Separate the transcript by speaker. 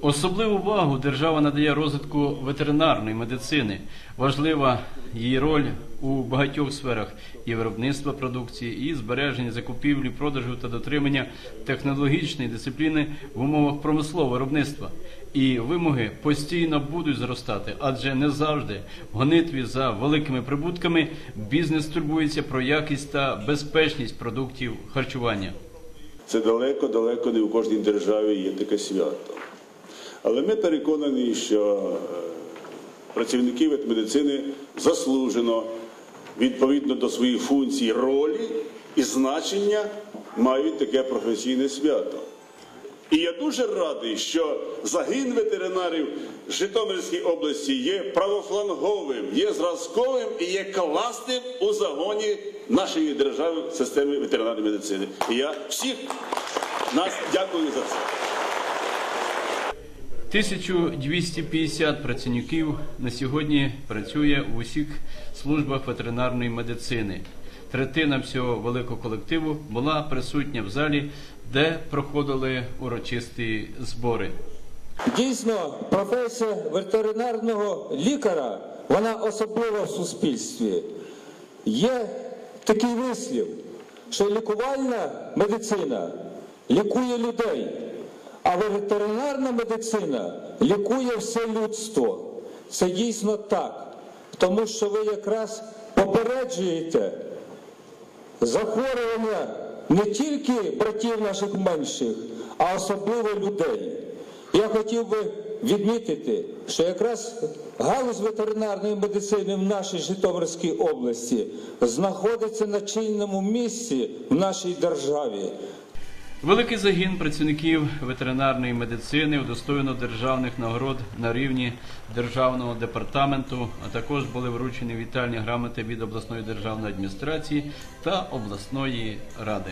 Speaker 1: Особливу увагу держава надає розвитку ветеринарної медицини. Важлива її роль у багатьох сферах і виробництва продукції, і збереження закупівлі, продажу та дотримання технологічної дисципліни в умовах промислового виробництва. І вимоги постійно будуть зростати, адже не завжди в гонитві за великими прибутками бізнес турбується про якість та безпечність продуктів харчування.
Speaker 2: Це далеко-далеко не у кожній державі є таке свято. Але ми переконані, що е, працівники ветмедицини заслужено відповідно до своїх функцій, ролі і значення мають таке професійне свято. І я дуже радий, що загін ветеринарів в Житомирській області є правофланговим, є зразковим і є класним у загоні нашої держави в системі ветеринарної медицини. І я всіх нас дякую за це.
Speaker 1: 1250 працівників на сьогодні працює в усіх службах ветеринарної медицини. Третина всього великого колективу була присутня в залі, де проходили урочисті збори.
Speaker 3: Дійсно, професія ветеринарного лікаря вона особлива в суспільстві. Є такий вислів, що лікувальна медицина лікує людей, а ветеринарна медицина лікує все людство. Це дійсно так, тому що ви якраз попереджуєте захворювання не тільки братів наших менших, а особливо людей. Я хотів би відмітити, що якраз галузь ветеринарної медицини в нашій Житомирській області знаходиться на чинному місці в нашій державі.
Speaker 1: Великий загін працівників ветеринарної медицини удостоєно державних нагород на рівні державного департаменту, а також були вручені вітальні грамоти від обласної державної адміністрації та обласної ради.